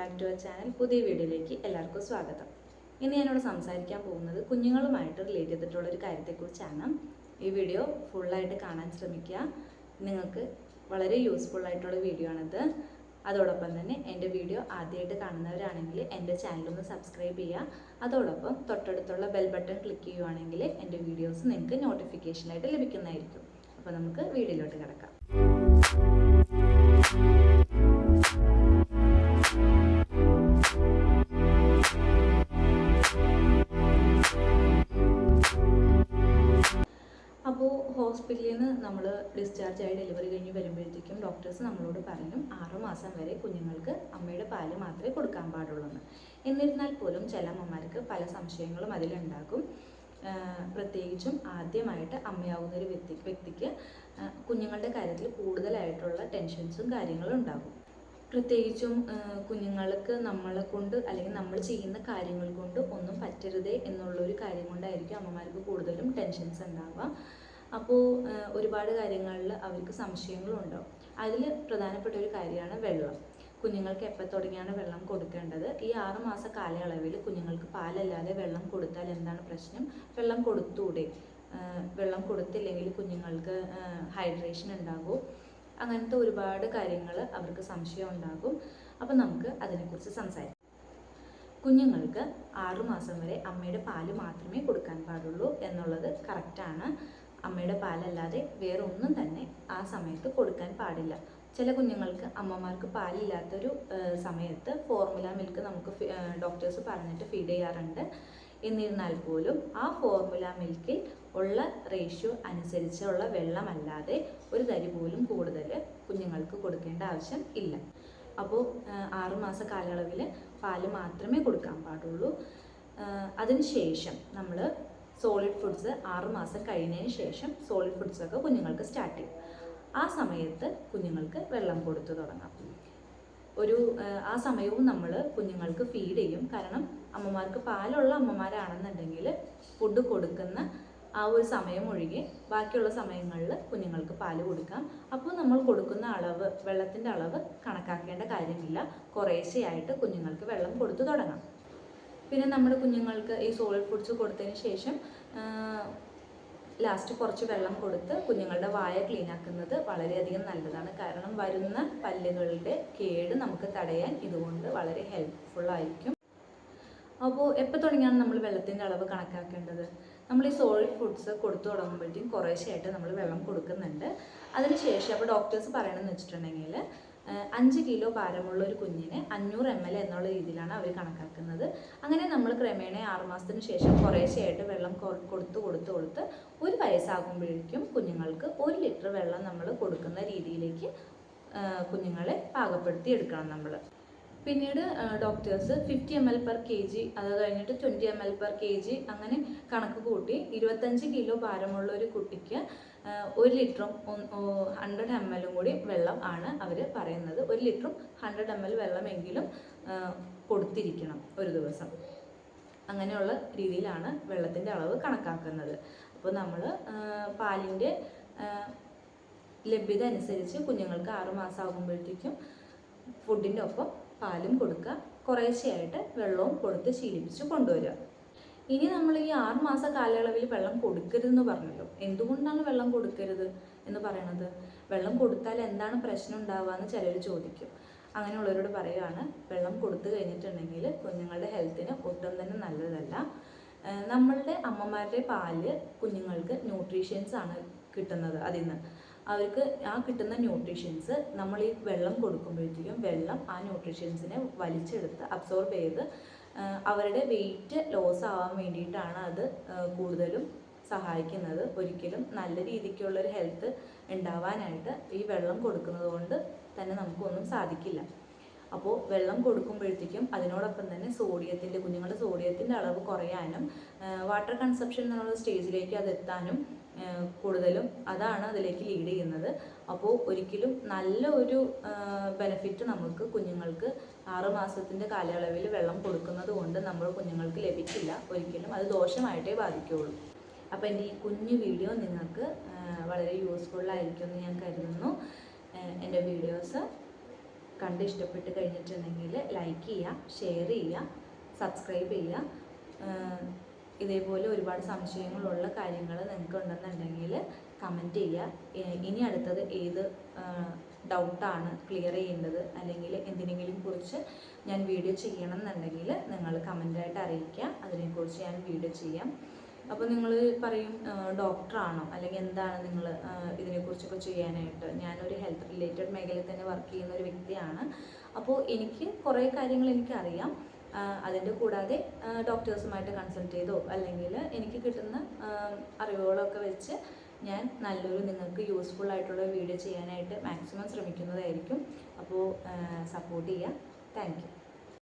Back to our channel പുതിയ വീഡിയോയിലേക്ക് എല്ലാവർക്കും സ്വാഗതം. ഇന്ന് ഞാനിവിടെ സംസാരിക്കാൻ പോകുന്നത് കുഞ്ഞുങ്ങളുമായിട്ട് റിലേറ്റ് ചെയ്തിട്ടുള്ള ഒരു കാര്യത്തെക്കുറിച്ചാണ്. ഈ വീഡിയോ ഫുള്ളായിട്ട് കാണാൻ ശ്രമിക്കുക. നിങ്ങൾക്ക് വളരെ യൂസ്ഫുൾ ആയിട്ടുള്ള വീഡിയോ ആണിത്. അതോടൊപ്പം തന്നെ എന്റെ വീഡിയോ ആദ്യമായിട്ട് കാണുന്നവരാണെങ്കിൽ എന്റെ ചാനലൊന്ന് സബ്സ്ക്രൈബ് ചെയ്യുക. അതോടൊപ്പം തൊട്ടടുത്തുള്ള ബെൽ ബട്ടൺ ക്ലിക്ക് ചെയ്യുവാണെങ്കിൽ എന്റെ വീഡിയോസ് നിങ്ങൾക്ക് നോട്ടിഫിക്കേഷനായിട്ട് ലഭിക്കുന്നതായിരിക്കും. അപ്പോൾ നമുക്ക് വീഡിയോയിലോട്ട് കിടക്കാം. ഹോസ്പിറ്റലിൽ നിന്ന് നമ്മൾ ഡിസ്ചാർജ് ആയി ഡെലിവറി കഴിഞ്ഞ് വരുമ്പോഴത്തേക്കും ഡോക്ടേഴ്സ് നമ്മളോട് പറയും ആറുമാസം വരെ കുഞ്ഞുങ്ങൾക്ക് അമ്മയുടെ പാൽ മാത്രമേ കൊടുക്കാൻ പാടുള്ളൂ എന്ന് എന്നിരുന്നാൽ പോലും ചില അമ്മമാർക്ക് പല സംശയങ്ങളും അതിലുണ്ടാകും. പ്രത്യേകിച്ചും ആദ്യമായിട്ട് അമ്മയാവുന്ന ഒരു വ്യക്തി വ്യക്തിക്ക് കുഞ്ഞുങ്ങളുടെ കാര്യത്തിൽ കൂടുതലായിട്ടുള്ള ടെൻഷൻസും കാര്യങ്ങളും ഉണ്ടാകും. പ്രത്യേകിച്ചും കുഞ്ഞുങ്ങൾക്ക് നമ്മളെ കൊണ്ട് അല്ലെങ്കിൽ നമ്മൾ ചെയ്യുന്ന കാര്യങ്ങൾ കൊണ്ട് ഒന്നും പറ്റരുതേ എന്നുള്ളൊരു കാര്യം കൊണ്ടായിരിക്കും അമ്മമാർക്ക് കൂടുതലും ടെൻഷൻസ് ഉണ്ടാവുക. അപ്പോൾ ഒരുപാട് കാര്യങ്ങളിൽ അവർക്ക് സംശയങ്ങളുണ്ടാവും അതിൽ പ്രധാനപ്പെട്ട ഒരു കാര്യമാണ് വെള്ളം. കുഞ്ഞുങ്ങൾക്ക് എപ്പോൾ തുടങ്ങിയാണ് വെള്ളം കൊടുക്കേണ്ടത്? ഈ ആറ് മാസ കാലയളവിൽ കുഞ്ഞുങ്ങൾക്ക് പാലല്ലാതെ വെള്ളം കൊടുത്താൽ എന്താണ് പ്രശ്നം? വെള്ളം കൊടുത്തൂടെ? വെള്ളം കൊടുത്തില്ലെങ്കിൽ കുഞ്ഞുങ്ങൾക്ക് ഹൈഡ്രേഷൻ ഉണ്ടാകും അങ്ങനത്തെ ഒരുപാട് കാര്യങ്ങൾ അവർക്ക് സംശയം ഉണ്ടാകും. അപ്പം നമുക്ക് അതിനെക്കുറിച്ച് സംസാരിക്കാം. കുഞ്ഞുങ്ങൾക്ക് ആറുമാസം വരെ അമ്മയുടെ പാൽ മാത്രമേ കൊടുക്കാൻ പാടുള്ളൂ എന്നുള്ളത് കറക്റ്റാണ് അമ്മയുടെ പാലല്ലാതെ വേറെ ഒന്നും തന്നെ ആ സമയത്ത് കൊടുക്കാൻ പാടില്ല. ചില കുഞ്ഞുങ്ങൾക്ക് അമ്മമാർക്ക് പാലില്ലാത്തൊരു സമയത്ത് ഫോർമുല മിൽക്ക് നമുക്ക് ഡോക്ടേഴ്സ് പറഞ്ഞിട്ട് ഫീഡ് ചെയ്യാറുണ്ട്. എന്നിരുന്നാൽ പോലും ആ ഫോർമുല മിൽക്കിൽ ഉള്ള റേഷ്യോ അനുസരിച്ചുള്ള വെള്ളമല്ലാതെ ഒരു തരി പോലും കൂടുതൽ കുഞ്ഞുങ്ങൾക്ക് കൊടുക്കേണ്ട ആവശ്യം ഇല്ല. അപ്പോൾ ആറുമാസ കാലയളവിൽ പാൽ മാത്രമേ കൊടുക്കാൻ പാടുള്ളൂ. അതിനുശേഷം നമ്മൾ സോളിഡ് ഫുഡ്സ് ആറുമാസം കഴിഞ്ഞതിന് ശേഷം സോളിഡ് ഫുഡ്സൊക്കെ കുഞ്ഞുങ്ങൾക്ക് സ്റ്റാർട്ട് ചെയ്യും. ആ സമയത്ത് കുഞ്ഞുങ്ങൾക്ക് വെള്ളം കൊടുത്തു തുടങ്ങാം. ഒരു ആ സമയവും നമ്മൾ കുഞ്ഞുങ്ങൾക്ക് ഫീഡ് ചെയ്യും. കാരണം അമ്മമാർക്ക് പാലുള്ള അമ്മമാരാണെന്നുണ്ടെങ്കിൽ ഫുഡ് കൊടുക്കുന്ന ആ ഒരു സമയം ഒഴികെ ബാക്കിയുള്ള സമയങ്ങളിൽ കുഞ്ഞുങ്ങൾക്ക് പാൽ കൊടുക്കാം. അപ്പോൾ നമ്മൾ കൊടുക്കുന്ന അളവ് വെള്ളത്തിന്റെ അളവ് കണക്കാക്കേണ്ട കാര്യമില്ല. കുറേശ്ശെയായിട്ട് കുഞ്ഞുങ്ങൾക്ക് വെള്ളം കൊടുത്തു തുടങ്ങാം. പിന്നെ നമ്മുടെ കുഞ്ഞുങ്ങൾക്ക് ഈ സോളിഡ് ഫുഡ്സ് കൊടുത്തതിന് ശേഷം ലാസ്റ്റ് കുറച്ച് വെള്ളം കൊടുത്ത് കുഞ്ഞുങ്ങളുടെ വായ ക്ലീൻ ആക്കുന്നത് വളരെയധികം നല്ലതാണ്. കാരണം വരുന്ന പല്ലുകളുടെ കേട് നമുക്ക് തടയാൻ ഇതുകൊണ്ട് വളരെ ഹെൽപ്ഫുൾ ആയിരിക്കും. അപ്പോൾ എപ്പോൾ തുടങ്ങിയാണ് നമ്മൾ വെള്ളത്തിന്റെ അളവ് കണക്കാക്കേണ്ടത്? നമ്മൾ ഈ സോളിഡ് ഫുഡ്സ് കൊടുത്തു തുടങ്ങുമ്പോഴത്തേക്കും കുറേശ്ശെയായിട്ട് നമ്മൾ വെള്ളം കൊടുക്കുന്നുണ്ട്. അതിനുശേഷം അപ്പോൾ ഡോക്ടേഴ്സ് പറയണമെന്ന് വെച്ചിട്ടുണ്ടെങ്കിൽ അഞ്ച് കിലോ ഭാരമുള്ള ഒരു കുഞ്ഞിന് അഞ്ഞൂറ് എം എൽ എന്നുള്ള രീതിയിലാണ് അവർ കണക്കാക്കുന്നത്. അങ്ങനെ നമ്മൾ ക്രമേണ ആറുമാസത്തിന് ശേഷം കുറേശ്ശെയായിട്ട് വെള്ളം കൊടുത്ത് കൊടുത്ത് കൊടുത്ത് ഒരു വയസ്സാകുമ്പോഴേക്കും കുഞ്ഞുങ്ങൾക്ക് ഒരു ലിറ്റർ വെള്ളം നമ്മൾ കൊടുക്കുന്ന രീതിയിലേക്ക് കുഞ്ഞുങ്ങളെ പാകപ്പെടുത്തി എടുക്കണം നമ്മൾ പിന്നീട് doctors fifty M L per K G അത് കഴിഞ്ഞിട്ട് twenty M L per K G അങ്ങനെ കണക്ക് കൂട്ടി ഇരുപത്തഞ്ച് കിലോ ഭാരമുള്ള ഒരു കുട്ടിക്ക് ഒരു ലിറ്ററും ഹൺഡ്രഡ് എം എല്ലും കൂടി വെള്ളം ആണ് അവർ പറയുന്നത്. ഒരു ലിറ്ററും ഹൺഡ്രഡ് എം എൽ വെള്ളമെങ്കിലും കൊടുത്തിരിക്കണം ഒരു ദിവസം. അങ്ങനെയുള്ള രീതിയിലാണ് വെള്ളത്തിന്റെ അളവ് കണക്കാക്കുന്നത്. അപ്പോൾ നമ്മൾ പാലിന്റെ ലഭ്യത അനുസരിച്ച് കുഞ്ഞുങ്ങൾക്ക് ആറുമാസമാകുമ്പോഴത്തേക്കും ഫുഡിന്റെ ഒപ്പം പാലും കൊടുക്കുക. കുറേശ്ശെയായിട്ട് വെള്ളവും കൊടുത്ത് ശീലിപ്പിച്ച് കൊണ്ടുവരിക. ഇനി നമ്മൾ ഈ ആറുമാസ കാലയളവിൽ വെള്ളം കൊടുക്കരുതെന്ന് പറഞ്ഞല്ലോ. എന്തുകൊണ്ടാണ് വെള്ളം കൊടുക്കരുത് എന്ന് പറയണത്? വെള്ളം കൊടുത്താൽ എന്താണ് പ്രശ്നം ഉണ്ടാവുക എന്ന് ചിലർ ചോദിക്കും. അങ്ങനെയുള്ളവരോട് പറയുകയാണ് വെള്ളം കൊടുത്തു കഴിഞ്ഞിട്ടുണ്ടെങ്കിൽ കുഞ്ഞുങ്ങളുടെ ഹെൽത്തിന് ഒട്ടും തന്നെ നല്ലതല്ല. നമ്മളുടെ അമ്മമാരുടെ പാൽ കുഞ്ഞുങ്ങൾക്ക് ന്യൂട്രീഷ്യൻസ് ആണ് കിട്ടുന്നത് അതിൽ നിന്ന്. അവർക്ക് ആ കിട്ടുന്ന ന്യൂട്രീഷ്യൻസ് നമ്മൾ ഈ വെള്ളം കൊടുക്കുമ്പോഴത്തേക്കും വെള്ളം ആ ന്യൂട്രീഷ്യൻസിനെ വലിച്ചെടുത്ത് അബ്സോർബ് ചെയ്ത് അവരുടെ വെയിറ്റ് ലോസ് ആവാൻ വേണ്ടിയിട്ടാണ് അത് കൂടുതലും സഹായിക്കുന്നത്. ഒരിക്കലും നല്ല രീതിക്കുള്ളൊരു ഹെൽത്ത് ഉണ്ടാവാനായിട്ട് ഈ വെള്ളം കൊടുക്കുന്നത് കൊണ്ട് തന്നെ നമുക്കൊന്നും സാധിക്കില്ല. അപ്പോൾ വെള്ളം കൊടുക്കുമ്പോഴത്തേക്കും അതിനോടൊപ്പം തന്നെ സോഡിയത്തിന്റെ കുഞ്ഞുങ്ങളുടെ സോഡിയത്തിന്റെ അളവ് കുറയാനും വാട്ടർ കൺസപ്ഷൻ എന്നുള്ള സ്റ്റേജിലേക്ക് അത് എത്താനും ആ, കൂടുതലും അതാണ് അതിലേക്ക് ലീഡ് ചെയ്യുന്നത്. അപ്പോൾ ഒരിക്കലും നല്ല ഒരു ബെനഫിറ്റ് നമുക്ക് കുഞ്ഞുങ്ങൾക്ക് ആറ് മാസത്തിന്റെ കാലയളവിൽ വെള്ളം കൊടുക്കുന്നത് കൊണ്ട് നമ്മൾ കുഞ്ഞുങ്ങൾക്ക് ലഭിക്കില്ല. ഒരിക്കലും അത് ദോഷമായിട്ടേ ബാധിക്കുകയുള്ളൂ. അപ്പോൾ എന്റെ ഈ കുഞ്ഞു വീഡിയോ നിങ്ങൾക്ക് വളരെ യൂസ്ഫുൾ ആയിരിക്കുമെന്ന് ഞാൻ കരുതുന്നു. എന്റെ വീഡിയോസ് കണ്ട് ഇഷ്ടപ്പെട്ട് കഴിഞ്ഞിട്ടുണ്ടെങ്കിൽ ലൈക്ക് ചെയ്യുക ഷെയർ ചെയ്യുക സബ്സ്ക്രൈബ് ചെയ്യുക. ഇതേപോലെ ഒരുപാട് സംശയങ്ങളുള്ള കാര്യങ്ങൾ നിങ്ങൾക്ക് ഉണ്ടെന്നുണ്ടെങ്കിൽ കമന്റ് ചെയ്യുക ഇനി അടുത്തത് ഏത് ഡൗട്ടാണ് ക്ലിയർ ചെയ്യേണ്ടത്. അല്ലെങ്കിൽ എന്തിനെങ്കിലും കുറിച്ച് ഞാൻ വീഡിയോ ചെയ്യണം എന്നുണ്ടെങ്കിൽ നിങ്ങൾ കമന്റായിട്ട് അറിയിക്കുക. അതിനെക്കുറിച്ച് ഞാൻ വീഡിയോ ചെയ്യാം. അപ്പോൾ നിങ്ങൾ പറയും ഡോക്ടറാണോ അല്ലെങ്കിൽ എന്താണ് നിങ്ങൾ ഇതിനെക്കുറിച്ചൊക്കെ ചെയ്യാനായിട്ട്? ഞാനൊരു ഹെൽത്ത് റിലേറ്റഡ് മേഖലയിൽ തന്നെ വർക്ക് ചെയ്യുന്ന ഒരു വ്യക്തിയാണ്. അപ്പോൾ എനിക്ക് കുറേ കാര്യങ്ങൾ എനിക്കറിയാം. അതിന്റെ കൂടാതെ ഡോക്ടേഴ്സുമായിട്ട് കൺസൾട്ട് ചെയ്തോ അല്ലെങ്കിൽ എനിക്ക് കിട്ടുന്ന അറിവുകളൊക്കെ വെച്ച് ഞാൻ നല്ലൊരു നിങ്ങൾക്ക് യൂസ്ഫുൾ ആയിട്ടുള്ള വീഡിയോ ചെയ്യാനായിട്ട് മാക്സിമം ശ്രമിക്കുന്നതായിരിക്കും. അപ്പോൾ സപ്പോർട്ട് ചെയ്യുക താങ്ക്